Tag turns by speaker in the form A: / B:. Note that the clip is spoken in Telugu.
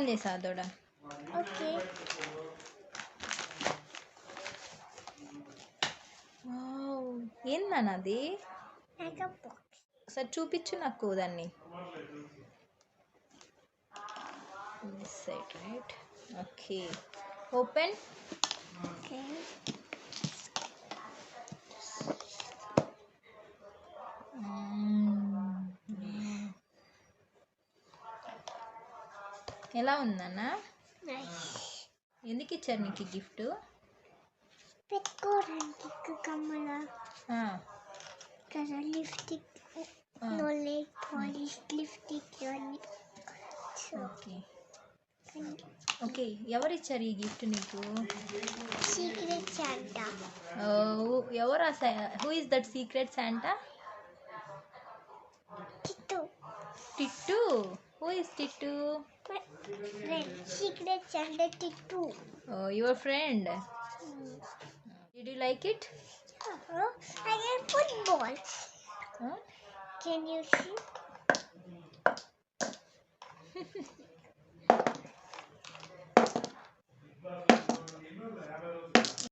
A: ఓపెన్ చేసా దూడ
B: ఓకే.
A: ఏందన్న అది? ఒకసారి చూపించు నాకు దాన్ని. సైడ్ రైట్ ఓకే ఓపెన్ ఎలా ఉందన్న ఎందుకు ఇచ్చారు నీకు గిఫ్ట్?
B: పెట్టుకోవడానికి కమ్మల. కదా lipstick polish lipstick
A: okay. Okay ఎవరు ఇచ్చారు ఈ గిఫ్ట్ నీకు?
B: సీక్రెట్ శాంటా
A: ఎవరు who is that secret Santa
B: Kittu
A: Tittu who is Tittu
B: friend. Secret Santa Tit
A: 2. Oh, your friend. Did you like it? Uh -huh.
B: I am football. Huh? Can you see?